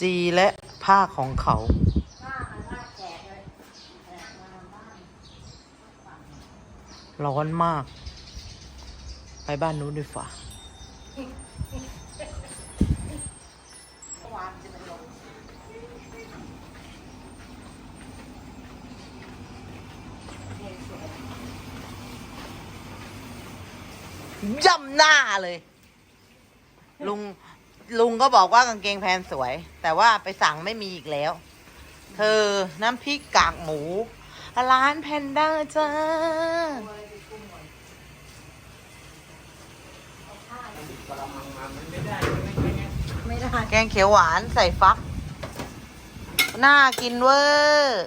จีและผ้าของเขา ร้อนมาก ไปบ้านนู้นดีฝ่าย่ำหน้าเลย ลุง ลุงก็บอกว่ากางเกงแพนสวย แต่ว่าไปสั่งไม่มีอีกแล้ว เธอน้ำพริกกากหมู ร้านแพนด้าจ้าไม่ได้ แกงเขียวหวานใส่ฟัก น่ากินเวอร์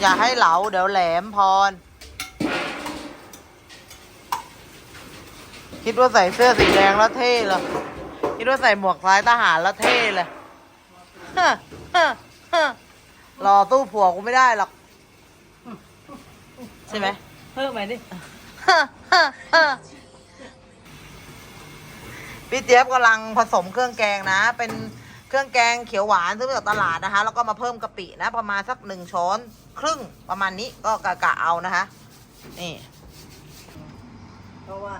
อย่าให้เหลาเดี๋ยวแหลมพร คิดว่าใส่เสื้อสีแดงแล้วเท่เหรอคิดว่าใส่หมวกสายทหารแล้วเท่เลยฮะฮะฮะรอตู้ผัวกูไม่ได้หรอก ใช่ไหมเพิ่มไปดิพี่เจี๊ยบกำลังผสมเครื่องแกงนะ เป็นเครื่องแกงเขียวหวานซื้อมาจากตลาดนะคะ แล้วก็มาเพิ่มกะปินะ ประมาณสักหนึ่งช้อน ครึ่งประมาณนี้ก็กะกะเอานะคะ นี่ เพราะว่า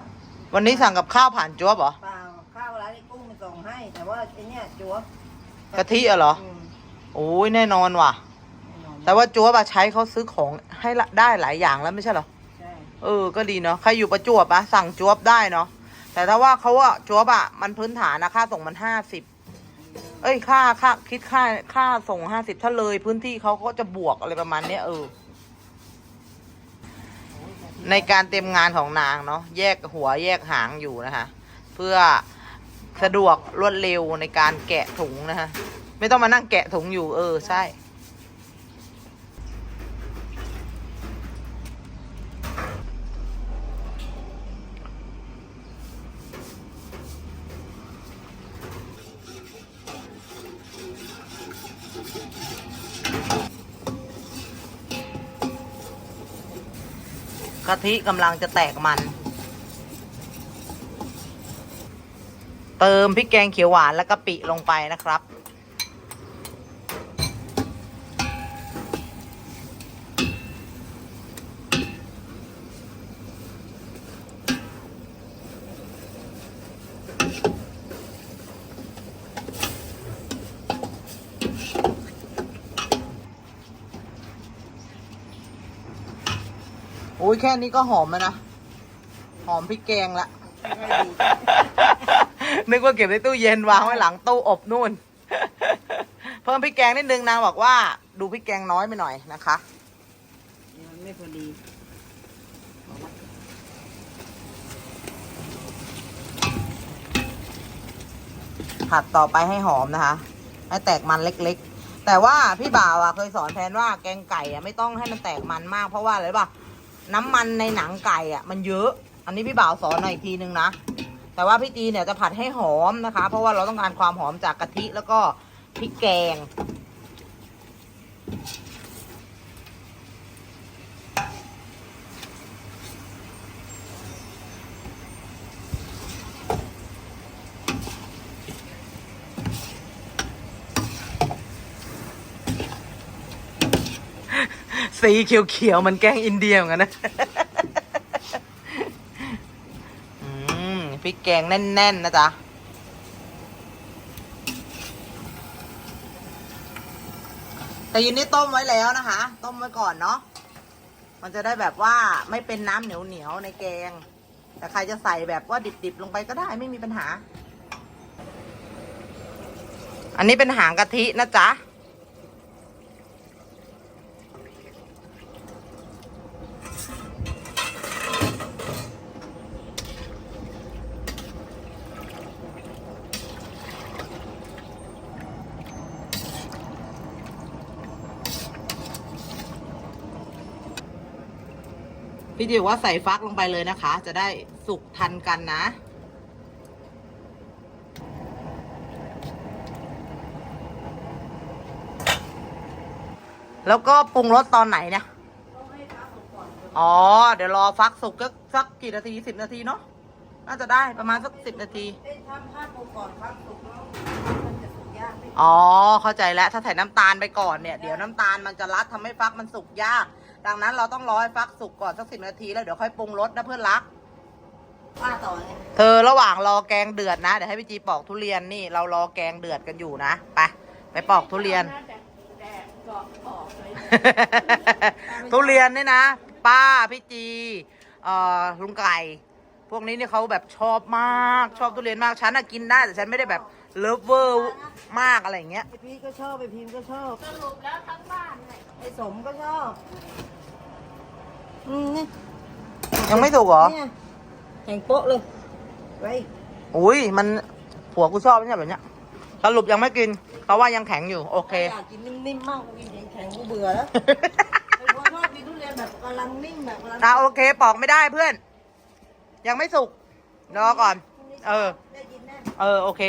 วันนี้สั่งกับข้าวผ่านจ๊วบเหรอ เปล่าข้าวร้านไอ้กุ้งมันส่งให้ แต่ว่าไอ้เนี่ยจัวบกะทิอะเหรอ มโอ้ยแน่นอนว่ะแน่นอนแต่ว่าจ๊วบอะใช้เขาซื้อของให้ละได้หลายอย่างแล้วไม่ใช่เหรอ ใช่เออ ก็ดีเนาะ ใครอยู่ประจวบอะสั่งจ๊วบได้เนาะ แต่ถ้าว่าเขาอะจ๊วบอะมันพื้นฐานนะค่าส่งมันห้าสิบ เอ้ย ค่าค่าคิดค่าค่าส่งห้าสิบถ้าเลยพื้นที่เขาก็จะบวกอะไรประมาณเนี้ยเออ ในการเตรียมงานของนางเนาะแยกหัวแยกหางอยู่นะคะ เพื่อสะดวกรวดเร็วในการแกะถุงนะคะ ไม่ต้องมานั่งแกะถุงอยู่ เออ ใช่ะทิกำลังจะแตกมัน เติมพริกแกงเขียวหวานและกะปิลงไปนะครับ อ้ยแค่นี้ก็หอมแล้วนะ หอมพริกแกงละ นึกว่าเก็บในตู้เย็นวางไว้หลังตู้อบนู่น เพิ่มพริกแกงนิดนึงนางบอกว่า ดูพริกแกงน้อยไปหน่อยนะคะมันไม่พอดีผัดต่อไปให้หอมนะคะให้แตกมันเล็กๆ แต่ว่าพี่บ่าวอะเคยสอนแทนว่าแกงไก่อะไม่ต้องให้มันแตกมันมากเพราะว่าอะไรป่ะ น้ำมันในหนังไก่อะ มันเยอะ อันนี้พี่บ่าวสอนหน่อยอีกทีนึงนะ แต่ว่าพี่ตีเนี่ยจะผัดให้หอมนะคะ เพราะว่าเราต้องการความหอมจากกะทิแล้วก็พริกแกง สีเขียวๆมันแกงอินเดียเหมือนกันนะอืมพริกแกงแน่นๆนะจ๊ะแต่ยินนี้ต้มไว้แล้วนะคะ ต้มไว้ก่อนเนาะมันจะได้แบบว่าไม่เป็นน้ำเหนียวๆในแกง แต่ใครจะใส่แบบว่าดิบๆลงไปก็ได้ไม่มีปัญหา อันนี้เป็นหางกะทินะจ๊ะ พี่ดิวว่าใส่ฟักลงไปเลยนะคะ จะได้สุกทันกันนะ แล้วก็ปรุงรสตอนไหนเนี่ยอ๋อ เดี๋ยวรอฟักสุกก็สักกี่นาทีสิบนาทีเนาะน่าจะได้ประมาณสักสิบนาทีเอ้ยทำผ้าปูก่อนครับสุกแล้วมันจะสุกยากไหมอ๋อ เข้าใจแล้วถ้าใส่น้ำตาลไปก่อนเนี่ย เดี๋ยวน้ำตาลมันจะรัดทำให้ฟักมันสุกยาก ดังนั้นเราต้องรอให้ฟักสุกก่อนสักสิบนาทีแล้วเดี๋ยวค่อยปรุงรสนะเพื่อนรักผ้าต่อเลยเธอระหว่างรอแกงเดือดนะ เดี๋ยวให้พี่จีปอกทุเรียนนี่เรารอแกงเดือดกันอยู่นะ ไป ไปปอกทุเรียนทุเรียนนี่นะ ป้าพี่จีเอ่อลุงไก่ พวกนี้นี่เขาแบบชอบมากชอบทุเรียนมากฉันน่ะกินได้แต่ฉันไม่ได้แบบ เลิฟเวอร์มากอะไรอย่างเงี้ย ไอพีก็ชอบไอพิมก็ชอบสรุปแล้วทั้งบ้านไอสมก็ชอบอืมนี่ยังไม่ถูกเหรอ เนี่ยแข็งโป๊ะเลยไว้อุ้ยมันผัวกูชอบไม่ใช่แบบเนี้ยสรุปยังไม่กิน เพราะว่ายังแข็งอยู่ โอเค อยากกินนิ่มๆมากกูกินแข็งๆกูเบื่อแล้วไอพวกชอบกินทุเรียนแบบกำลังนิ่มแบบกำลังอะโอเคปอกไม่ได้เพื่อน ยังไม่สุกรอก่อน เออ ได้ยินแน่ เออ โอเค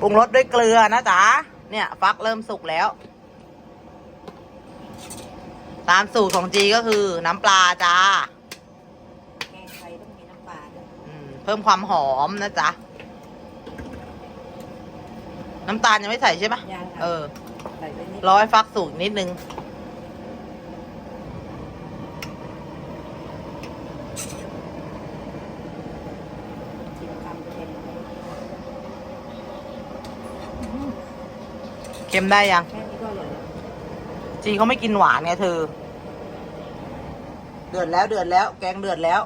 ปรุงรสด้วยเกลือนะจ๊ะเนี่ยฟักเริ่มสุกแล้ว ตามสูตรของจีก็คือ น้ำปลาจ้าแกงไทยต้องมีน้ำปลาด้วยอืมเพิ่มความหอมนะจ๊ะน้ำตาลยังไม่ใส่ใช่ปะยังค่ะเออ ใส่ไปนิดรอให้ฟักสุกอีกนิดนึง ชิมคำเค็ม เค็มได้ยังแค่นี้ก็อร่อยแล้วจีเขาไม่กินหวานไงเธอ เดือดแล้วเดือดแล้ว แกงเดือดแล้ว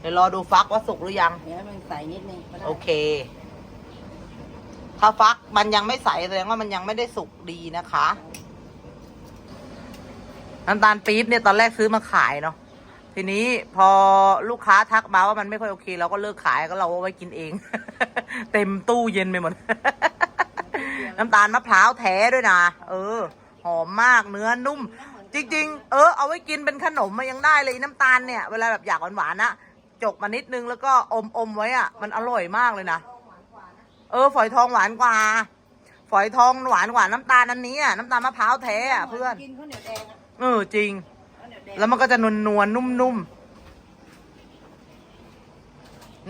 เดี๋ยวรอดูฟักว่าสุกหรือยัง เดี๋ยวให้มันใส่นิดนึงก็ได้โอเค ถ้าฟักมันยังไม่ใสแสดงว่ามันยังไม่ได้สุกดีนะคะ น้ำตาลปี๊บเนี่ยตอนแรกซื้อมาขายเนาะ ทีนี้พอลูกค้าทักมาว่ามันไม่ค่อยโอเค เราก็เลิกขายก็เราเอาไว้กินเอง เต็มตู้เย็นไปหมด น้ำตาลมะพร้าวแท้ด้วยนะเออ หอมมากเนื้อนุ่ม จริง ๆ เออเอาไว้กินเป็นขนมมายังได้เลยน้ำตาลเนี่ยเวลาแบบอยากหวานๆนะจกมานิดนึงแล้วก็อมอมๆไว้อะมันอร่อยมากเลยนะเออฝอยทองหวานกว่า ฝอยทองหวานกว่าน้ำตาลอันนี้อะน้ำตาลมะพร้าวแท้อะเพื่อนกินข้าวเหนียวแดงอะเออจริงข้าวเหนียวแดงแล้วมันก็จะนวลนวลๆนุ่มๆ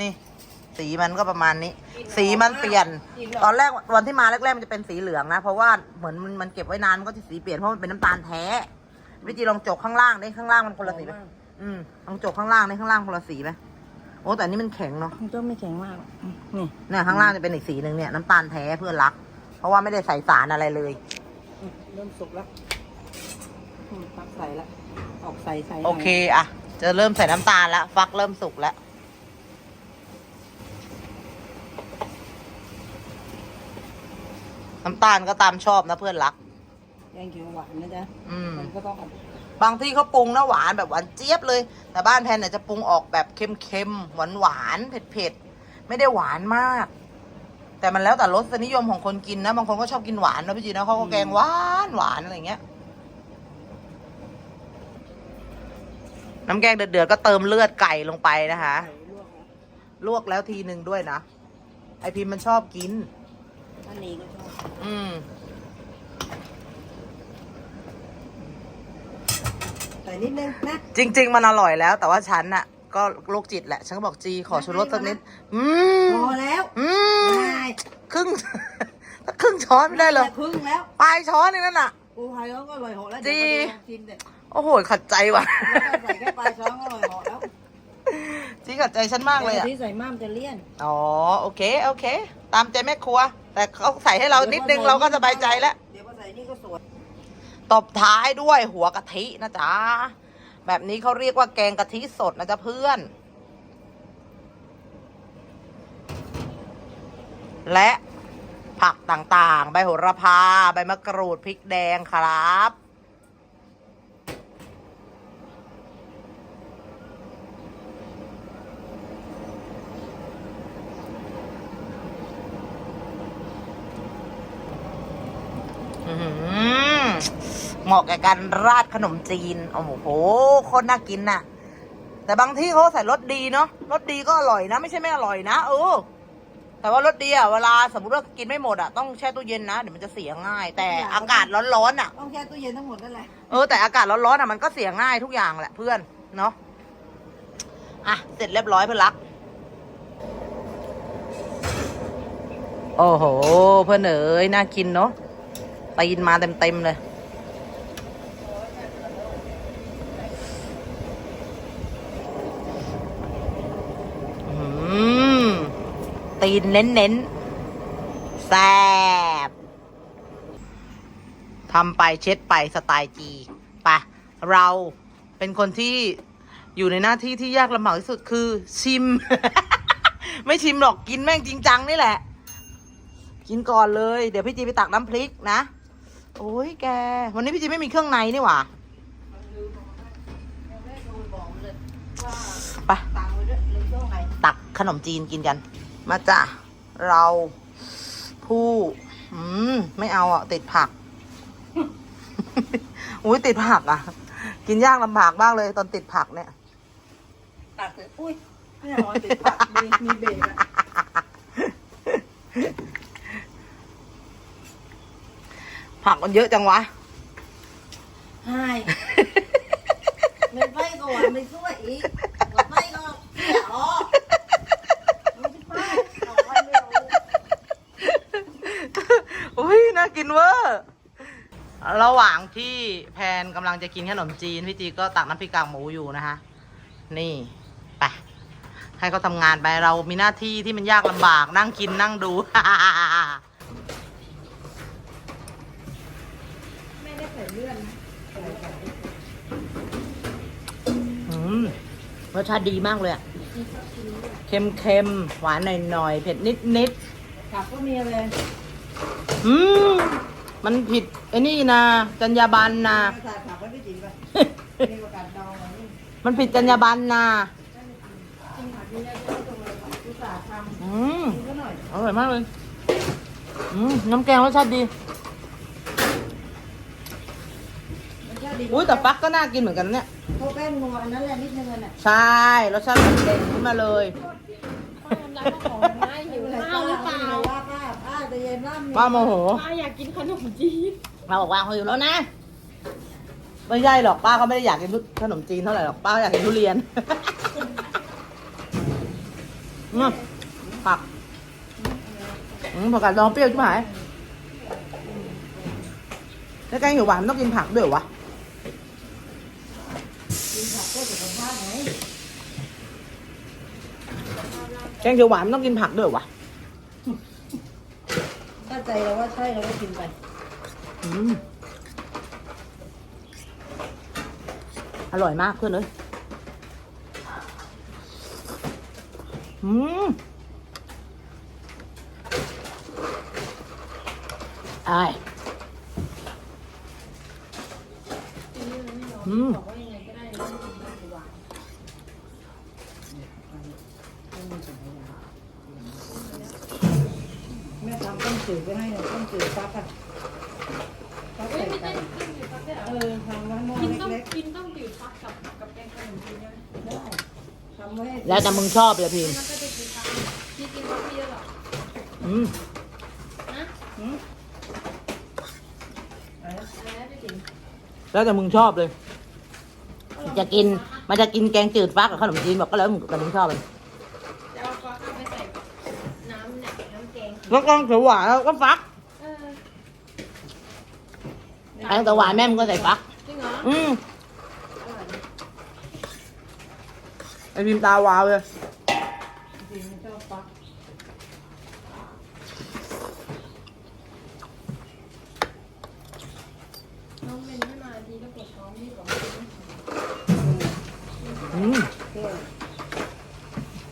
นี่ สีมันก็ประมาณนี้ สีมันเปลี่ยน ตอนแรกวันที่มาแรกๆมันจะเป็นสีเหลืองนะ เพราะว่าเหมือนมันมันเก็บไว้นานมันก็จะสีเปลี่ยนเพราะมันเป็นน้ำตาลแท้วิจีลองจกข้างล่างดิข้างล่างมันคนละสีไหมอืมลองจกข้างล่างดิข้างล่างคนละสีไหมโอ้แต่อันนี้มันแข็งเนาะมันก็ไม่แข็งมากหรอกนี่เนี่ยข้างล่างจะเป็นอีกสีหนึ่งเนี่ยน้ำตาลแท้เพื่อนรัก เพราะว่าไม่ได้ใส่สารอะไรเลยเริ่มสุกแล้วอืมฟักใส่แล้วออกใส่ใส่โอเคอะจะเริ่มใส่น้ำตาลแล้วฟักเริ่มสุกแล้ว น้ำตาลก็ตามชอบนะเพื่อนรัก แกงเขียวหวานนะจ๊ะอืม มันก็ต้องบางที่เขาปรุงนะหวานแบบหวานเจี๊ยบเลย แต่บ้านแพนเนี่ยจะปรุงออกแบบเค็มๆ หวานหวานๆเผ็ดๆ ไม่ได้หวานมาก แต่มันแล้วแต่รสนิยมของคนกินนะ บางคนก็ชอบกินหวานนะพี่จีนะเขาก็แกงหวานหวานอะไรอย่างเงี้ย น้ำแกงเดือดๆก็เติมเลือดไก่ลงไปนะคะใส่ลวกแล้วลวกแล้วทีหนึ่งด้วยนะ ไอพิมพ์มันชอบกิน อันนี้ก็ชอบอืม ใส่นิดนึงนะจริง ๆ มันอร่อยแล้ว แต่ว่าฉันน่ะ ก็โรคจิตแหละ ฉันก็บอกจีขอชูรสสักนิด อืม พอแล้วอืม ได้ครึ่ง ถ้าครึ่งช้อนไม่ได้เลยครึ่งแล้วปลายช้อนนึงนั่นน่ะ กูไทยเขาก็อร่อยเหอแล้วดีเดี๋ยวมาดูลองชิมเด็ดโอ้โห ขัดใจว่ะ แล้วก็ใส่แค่ปลายช้อนก็อร่อยเหอแล้วจีขัดใจฉันมากเลยอะ ที่ใส่ม่ามจะเลี่ยน อ๋อ โอเค โอเค ตามใจแม่ครัว แต่เขาใส่ให้เรานิดนึงเราก็สบายใจแล้ว เดี๋ยวพอใส่นี่ก็สวยตบท้ายด้วยหัวกะทินะจ๊ะ แบบนี้เขาเรียกว่าแกงกะทิสดนะจ๊ะเพื่อน และผักต่างๆ ใบโหระพา ใบมะกรูดพริกแดงครับ เหมาะแก่การราดขนมจีน โอ้โหโคตรน่ากินน่ะ แต่บางที่เขาใส่รสดีเนาะรสดีก็อร่อยนะ ไม่ใช่ไม่อร่อยนะเออแต่ว่ารสดีอะเวลาสมมติว่ากินไม่หมดอะต้องแช่ตู้เย็นนะเดี๋ยวมันจะเสียง่าย แต่อากาศร้อนๆอะต้องแช่ตู้เย็นทั้งหมดนั่นแหละเออแต่อากาศร้อนๆอะมันก็เสียง่ายทุกอย่างแหละเพื่อนเนาะอะเสร็จเรียบร้อยเพื่อนรักโอ้โห เพื่อนเอ๋ยน่ากินเนาะ ตีนมาเต็มๆเลยอืมตีนเน้นๆแซ่บทำไปเช็ดไปสไตล์จีปะเราเป็นคนที่อยู่ในหน้าที่ที่ยากลำบากที่สุดคือ ชิม ไม่ชิมหรอกกินแม่งจริงจังนี่แหละ กินก่อนเลย เดี๋ยวพี่จีไปตักน้ำพริกนะ โอ้ยแก วันนี้พี่จีไม่มีเครื่องในนี่หว่าไปตักขนมจีนกินกัน มาจ้ะ เราผู้อืม ไม่เอาอะ ติดผัก อุ้ยติดผักอะ กินยากลำบากมากเลยตอนติดผักเนี่ย ตักเลยอุ้ยไม่เอาติดปากมีมีเบรกอะ ผักมันเยอะจังวะ ใช่ไม่ไปก่อนไม่ช่วยอีกไม่ก็เสียออกไม่ไปเอาไว้ไม่เอาอุ้ยน่ากินเวอร์ระหว่างที่แพนกำลังจะกินขนมจีนพี่จีก็ตักน้ำพริกกากหมูอยู่นะคะ นี่ไปให้เขาทำงานไปเรามีหน้าที่ที่มันยากลำบากนั่งกินนั่งดู ไม่ได้ใส่เลื่อน อืม รสชาติดีมากเลยอะเค็มเค็มๆหวานหน่อยหน่อยๆเผ็ดนิดนิดผักก็มีอะไรๆอืมมันผิดไอ้นี่นะจรรยาบรรณนะใส่ผักไว้ด้วยจริงป่ะมีประกาศดองอะไรนี่มันผิดจรรยาบรรณนะจริงผักนี่ได้ไม่ต้องเลยอุตส่าห์ทำอืมกินก็หน่อยอร่อยมากเลย อืมน้ำแกงรสชาติดี มันจะดี อุ้ยแต่ฟักก็น่ากินเหมือนกันเนี่ยเพราะแป้งนัวอันนั้นแหละนิดนึงอะน่ะใช่รสชาติเด่นขึ้นมาเลยป้าทำร้ายเจ้าของนะหิวข้าวหรือเปล่าว่าป้าป้าใจเย็นร่ำป้าโมโหป้าอยากกินขนมจีนป้าบอกว่าเขาอยู่แล้วนะไม่ใช่หรอกป้าก็ไม่ได้อยากกินขนมจีนเท่าไหร่หรอกป้าอยากกินทุเรียนอืมผักอืมผักกาดดองเปรี้ยวใช่ไหมแล้วแกงเขียวหวานต้องกินผักด้วยเหรอวะ กินผักก็สุขภาพไง แกงเขียวหวานมันต้องกินผักด้วยเหรอวะถ้าใจเราว่าใช่เราก็กินไปอืมอร่อยมากเพื่อนเลยอืมอายอืม บอกว่ายังไงก็ได้นะไม่กินผักหวาน แม่ทำต้มจืดไว้ ให้หน่อยต้มจืดฟักอะฟักเฮ้ใส่ยไม่ไก่ได้กินอยู่พักเดียวเออทำไว้หม้อกินต้องเล็กกินต้องดื่มพักกับกับแกงขนมจีนนะๆได้ทำไว้ให้แล้วแต่มึงชอบเลยพิมมันก็จะกินพักพี่กินพักเยอะหรออืมนะหืมอะไรนะอะไรนะพี่ติ๋มแล้วแต่มึงชอบเลย จะกิน มันจะกินแกงจืดฟักกับขนมจีนบอกก็แล้วมึงกับมึงชอบเลยจะเอาฟักไปใส่น้ำเนี่ยน้ำแกง แล้วกงเขียวหวานแล้วก็ฟัก แกงเขียวหวานแม่มึงก็ใส่ฟัก จริงเหรออืมอร่อยนะไอพิมพ์ตาวาวเลยจริงๆชอบฟักน้องเมนไม่มาทีก็ปวดท้องพี่บอกอืมเพื่อ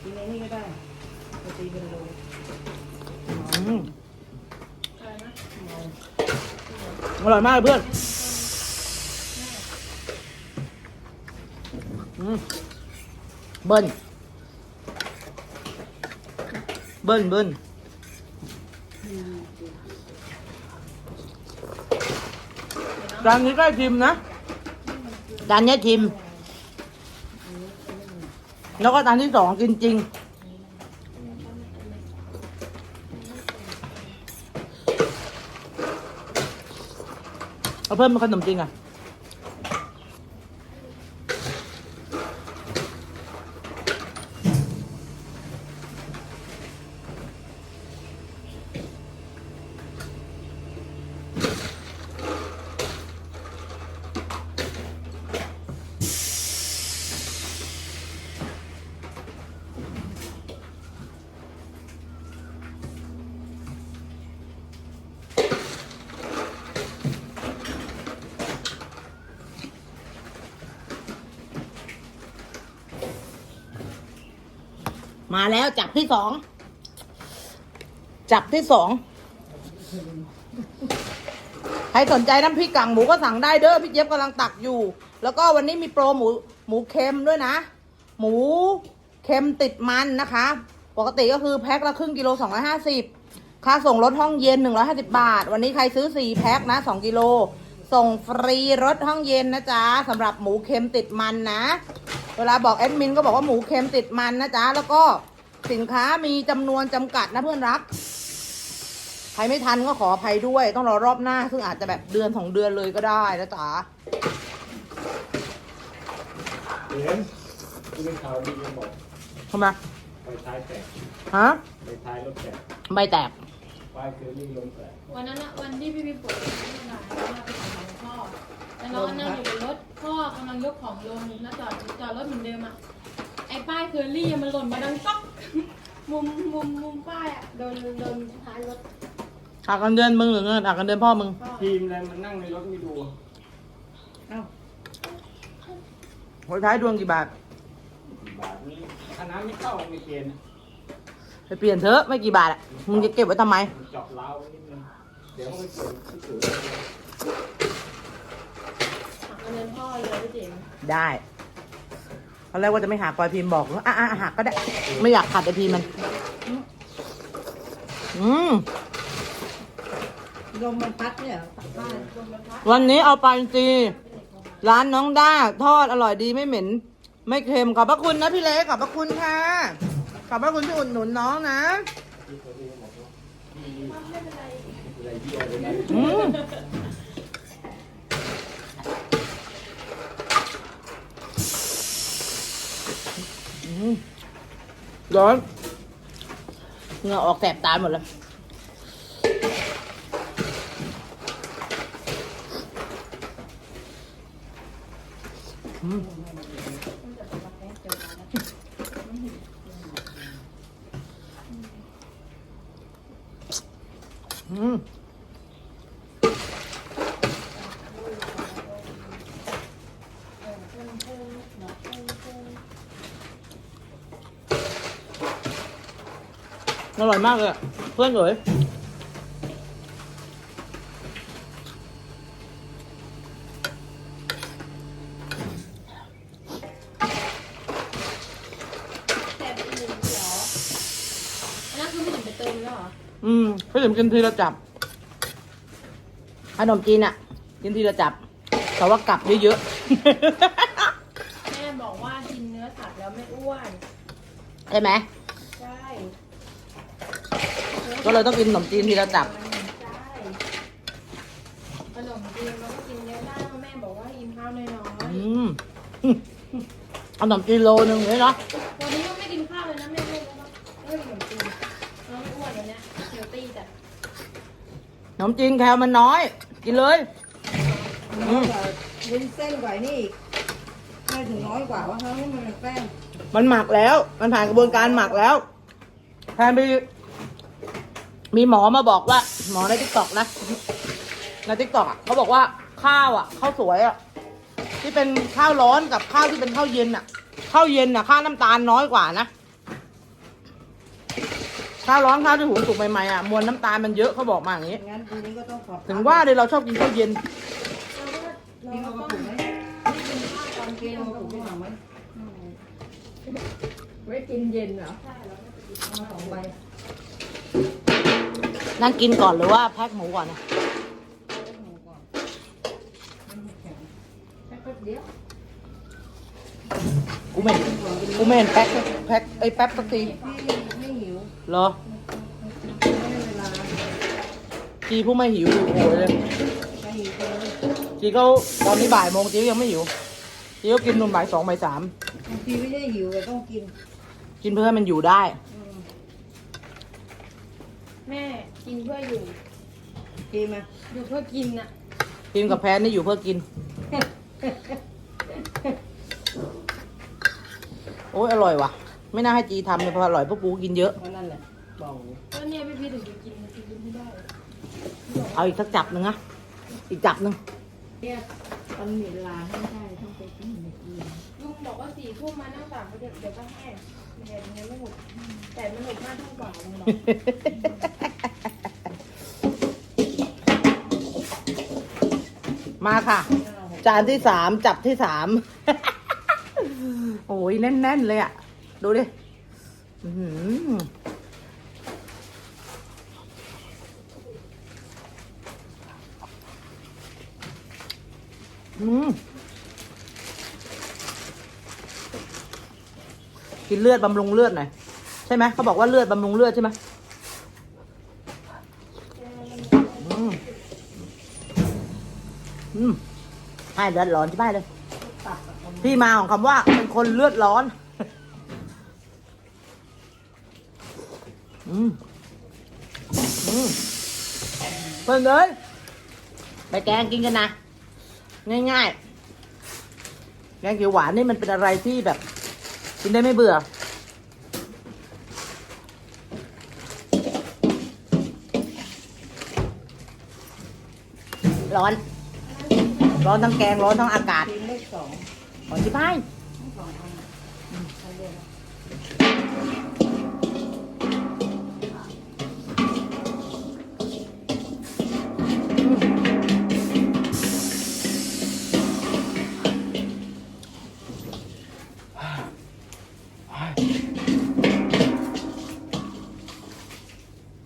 กินในนี่ก็ได้ปกติเป็นโลอืม อะไรนะ อร่อยมากเพื่อนเบิ้ลเบิ้ลเบิ้ลจานนี้กล้ชิมนะจานนี้ชิม แล้วก็จานที่สองกินจริง เอาเพิ่มเป็นขนมจริงอะ จับที่สอง จับที่สอง ใครสนใจน้ำพริกกังหมูก็สั่งได้เด้อพี่เจี๊ยบกำลังตักอยู่ แล้วก็วันนี้มีโปรหมู หมูเค็มด้วยนะ หมูเค็มติดมันนะคะ ปกติก็คือแพ็คละครึ่งกิโลสองร้อยห้าสิบค่าส่งรถห้องเย็นหนึ่งร้อยห้าสิบาท วันนี้ใครซื้อสี่แพ็คนะสองกิโลส่งฟรีรถห้องเย็นนะจ๊ะสำหรับหมูเค็มติดมันนะ เวลาบอกแอดมินก็บอกว่าหมูเค็มติดมันนะจ๊ะแล้วก็ สินค้ามีจำนวนจำกัดนะเพื่อนรัก ใครไม่ทันก็ขออภัยด้วย ต้องรอรอบหน้า ซึ่งอาจจะแบบเดือนสองเดือนเลยก็ได้นะจ๊ะเห็นที่เป็นข่าวดียังบอกทำไมไปท้ายแตกฮะไปท้ายรถแตกใบแตก ป้ายคือรี่ลงแตกวันนั้นอะวันที่พี่พี่ปวดที่โรงพยาบาลเราไปถามหลวงพ่อแล้วน้องนั่งอยู่บนรถพ่อกำลังยกของลงแล้วจอดจอดรถเหมือนเดิมอะ ไอ้ป้ายเคอรี่มันหล่นมาดังต๊อกมุมมุมมุมป้ายอะโดนโดนท้ายรถหักกันเดือนมึงหรือเงินหักกันเดือนพ่อมึง พ่อทีมอะไรมันนั่งในรถไม่ดูหัวท้ายดวงกี่บาท บาทนี้คณะไม่เข้าไม่เกณฑ์ไปเปลี่ยนเถอะไม่กี่บาทอะมึงจะเก็บไว้ทำไม มันเจาะเล้าวไว้นิดนึงเดี๋ยวมันเปลี่ยนที่สูง หักเงินพ่อเลยพี่เจ๋งได้ ตอนแรกว่าจะไม่หักปล่อยพิมพ์บอกว่าอะอะหักก็ได้ ไม่อยากขัดไอพิมพ์มัน อืมลมมันพัดเนี่ยเหรอบ้านลมมันพัดวันนี้เอาไปจีร้านน้องด้า ทอดอร่อยดีไม่เหม็น ไม่เค็มขอบพระคุณนะพี่เล็กขอบพระคุณค่ะ ขอบพระคุณที่อุดหนุนน้องนะอะไรเยี่ยเลยนะอืม ร้อนเหงื่อออกแสบตาหมดเลยอืมอืม อร่อย มากเลยอะเพื่อนเอ๋ยแต่เป็นหนึ่งเหรออันนั้นคือไม่ถึงไปเติมแล้วเหรออืมพี่ถึงกินทีละจับขนมจีนอะกินทีละจับ แต่ว่ากลับเยอะแม่บอกว่ากินเนื้อสัตว์แล้วไม่อ้วนๆใช่ไหมใช่ ก็เลยต้องกินขนมจีนทีละจับใช่ขนมจีนเราก็กินเยอะได้เพราะแม่บอกว่าให้กินข้าวน้อยอืมอืมขนมจีนโลนึงเลยเนาะๆวันนี้ก็ไม่กินข้าวเลยนะแม่ไม่รู้ว่าไม่กินขนมจีนเราไม่อ้วนวันเนี้ยเฮลตี้จัดขนมจีนแคลมันน้อย กินเลยอืมวุ้นเส้นกว่านี่อีกไม่ถึงน้อยกว่าว่าเขาให้มันเป็นแป้งมันหมักแล้ว มันผ่านกระบวนการหมักแล้วแทนมี มีหมอมาบอกว่า หมอในทิกตอกนะในทิกตอกอะเขาบอกว่าข้าวอะข้าวสวยอะที่เป็นข้าวร้อนกับข้าวที่เป็นข้าวเย็นอะข้าวเย็นอะข้าวน้ำตาลน้อยกว่านะข้าวร้อนข้าวที่หุงสุกใหม่ๆอะมวลน้ำตาลมันเยอะเขาบอกมาอย่างนี้งั้นทีนี้ก็ต้องขอบถึงว่าเลยเราชอบกินข้าวเย็นเราพี่ก็เอาเรามาก็ปลูต้องกไหมไม่กินข้าวตอนพี่เที่ยงเอามาปลูกที่หลังไหมไว้กินเย็นเหรอใช่เอามาสองใบ นั่งกินก่อนหรือว่าแพ็คหมูก่อนนะหมูก่อนแค่แป๊บเดียวกูไม่เห็นกูไม่เห็นแพ็คแพ็คไอ้แป๊บสักทีพี่ไม่หิวเหรอไม่ได้เวลาจีผู้ไม่หิวอยู่โอ้ยเลยไม่หิวเลยจีเขาตอนนี้บ่ายโมงจีก็ยังไม่หิวจีก็กินนมบ่ายสองบ่ายสามบางทีไม่ได้หิวแต่ต้องกิน กินเพื่อให้มันอยู่ได้อืมแม่ กินเพื่ออยู่กินมาอยู่เพื่อกินน่ะกินกับแพนนี่อยู่เพื่อกิน โอ้ยอร่อยว่ะ ไม่น่าให้จีทำเลยเพราะอร่อยพวกกูกินเยอะ เพราะนั่นแหละบอกอยู่แล้วเนี่ยพี่พีถึงจะกินกินไม่ได้เอาอีกสักจับหนึ่งนะอีกจับหนึ่งเนี่ยตอนมีเวลาให้ได้ต้องไปกินในกินลุงบอกว่าสี่ทุ่มมานั่งตากเดี๋ยวเดี๋ยวก็แห้งเห็นยังไม่หมดแต่มันหมดห้าทุ่มกว่าเลยหรอ มาค่ะ จานที่สามจับที่สาม โอ้ยแน่น ๆ เลยอะ ดูดิอืมกินเลือดบำรุงเลือดหน่อยใช่ไหมเขาบอกว่าเลือดบำรุงเลือดใช่ไหมอืมอืม ให้เลือดร้อนใช่ไหมเลย ที่มาของคำว่าเป็นคนเลือดร้อน อืมอืมเพิ่งเลยไปแกงกินกันนะ ง่ายๆ แกงเขียวหวานนี่มันเป็นอะไรที่แบบ กินได้ไม่เบื่อร้อน ร้อนทั้งแกงร้อนทั้งอากาศทีเลขสองขอที่บ้านองอันใครเรียก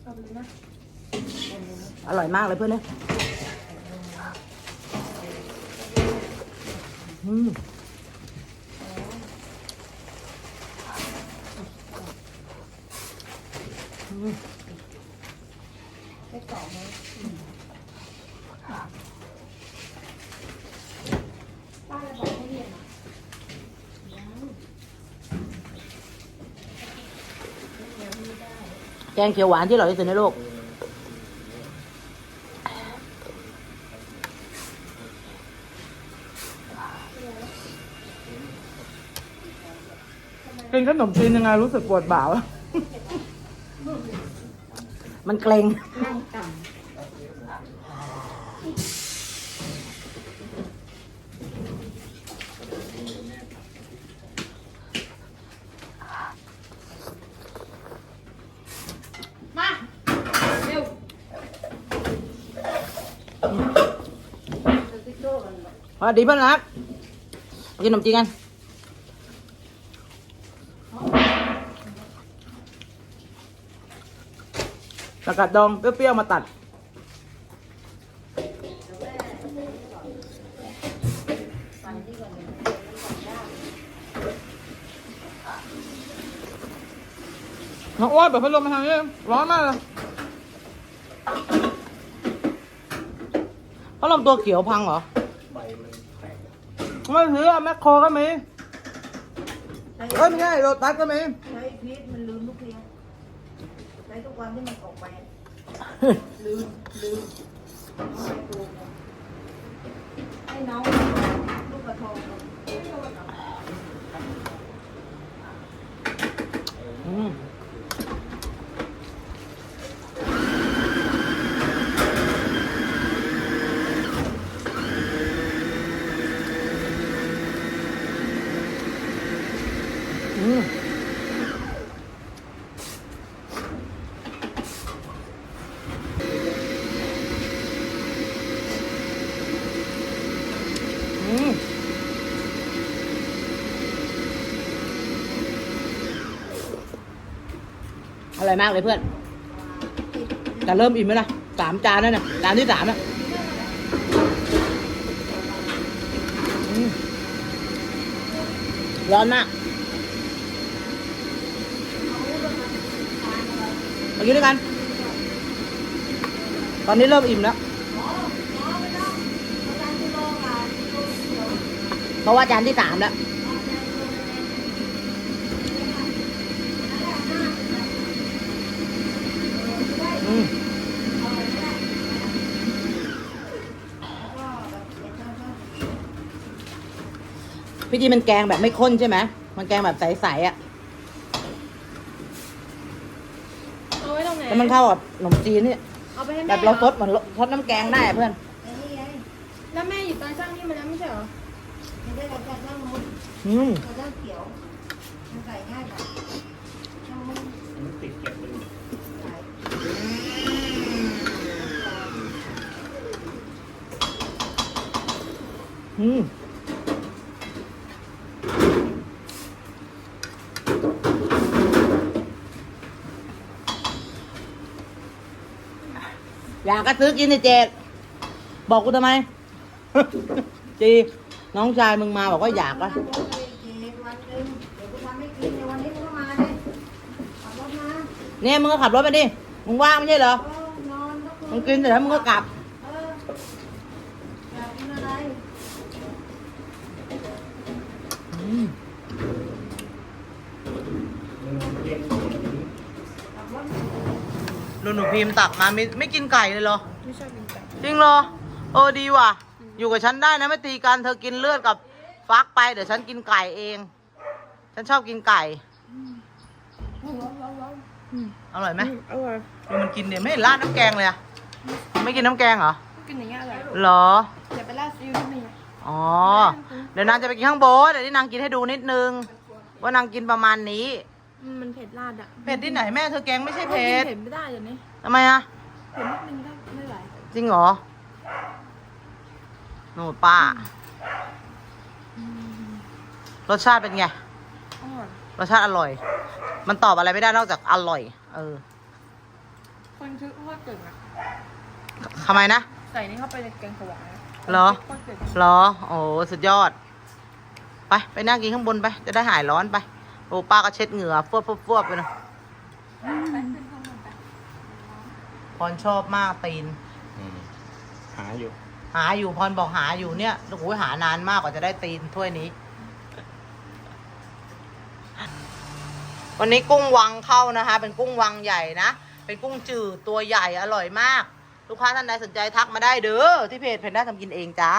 เอาไปเลยนะอร่อยมากเลยเพื่อนเนี่ยอืมอืม เลขสองไหมป้าจะบอกให้เรียนอะ แก งเขียวหวานที่อร่อยที่สุดในโลก กินขนมจีนยังไงรู้สึกปวดบ่าว มันเกรง นั่งต่มาเร็วำจะติ๊กโก้กันหรอ ส วัสดีเพื่อนรักกินขนมจีนกันสกัดดองเปรี้ยวๆมาตัด น้องอ้วนเปิดพัดลมมาทางนี้ร้อนมากเลยพัดลมตัวเขียวพังเหรอ ไม่ถืออะแมคโครก็มีเอ้ยไม่ใช่โรตัสก็มีใช้พีทมันลืมทุกทีใช้ทุกวันที่มันออกไป ลืมลืมไม่ถูกให้น้องลูกกระทง อืมอืมอืม อร่อยมากเลยเพื่อน แต่เริ่มอิ่มแล้วนะสามจานแล้วนะจานที่สามแล้วอืมร้อนมากมากินด้วยกัน ตอนนี้เริ่มอิ่มแล้ว เพราะว่าจานที่สามแล้ว พี่จีมันแกงแบบไม่ข้นใช่ไหมมันแกงแบบใสๆอะแล้วมันเข้ากับขนมจีนนี่เแบบเราซดเหมือนซดน้ำแกงได้เพื่อน แล้วแม่อยู่ตอนสร้างนี่มาแล้วไม่ใช่เหรออืมอืม อยากก็ซื้อกินในเจดบอกกูทำไม จีน้องชายมึงมาบอกว่าอยากก็ขับรถไปกินวันหนึงเนี่ยมึงก็ขับรถไปดิ มึงว่างไม่ใช่เหรอเออนอนก็คือมึงกินเสร็จแล้วมึงก็กลับ เอออยากกินอะไร ขับรถ หนูหนูพิมพ์ตักมาไม่ไม่กินไก่เลยเหรอ ไม่ชอบกินไก่จริงเหรอเออดีว่ะ อยู่กับฉันได้นะไม่ตีกันเธอกินเลือดกับฟักไปเดี๋ยวฉันกินไก่เอง ฉันชอบกินไก่ อร่อยไหมอร่อยดูมันกินเดี๋ยวไม่เห็นราดน้ำแกงเลยอะไม่กินน้ำแกงเหรอกินอย่างเงี้ยอร่อยเหรออย่าไปราดซีอิ๊วนิดนึงอะอ๋อ เดี๋ยวนางจะไปกินข้างบนเดี๋ยวนี้นางกินให้ดูนิดนึง ว่านางกินประมาณนี้ อืมมันเผ็ดราดอะเผ็ดที่ไหนแม่เธอแกงไม่ใช่เผ็เผ็ดเผ็ดไม่ได้เดี๋ยวนี้ทำไมอะเผ็ดนิดนึงก็ไม่ไหวจริงเหรอหนูป้ารสชาติเป็นไง อร่อยรสชาติอร่อย มันตอบอะไรไม่ได้นอกจากอร่อย เออคนชื่อว่าเก่งอะทำไมนะ ใส่นี่เข้าไปในแกงขวาเหรอโคตรเก่ง เหรอ โอ้ สุดยอด ไป ไปนั่งกินข้างบนไป จะได้หายร้อนไป โอ้ป้าก็เช็ดเหงื่อฟวบฟวบฟวบไปนะไปขึ้นข้างบนไปพรชอบมากตีนหาอยู่ หาอยู่พรบอกหาอยู่เนี่ยโอ้โหหานานมากกว่าจะได้ตีนถ้วยนี้ วันนี้กุ้งวังเข้านะคะ เป็นกุ้งวังใหญ่นะ เป็นกุ้งจืดตัวใหญ่อร่อยมาก ลูกค้าท่านใดสนใจทักมาได้เด้อที่เพจเพนด้าทำกินเองจ้า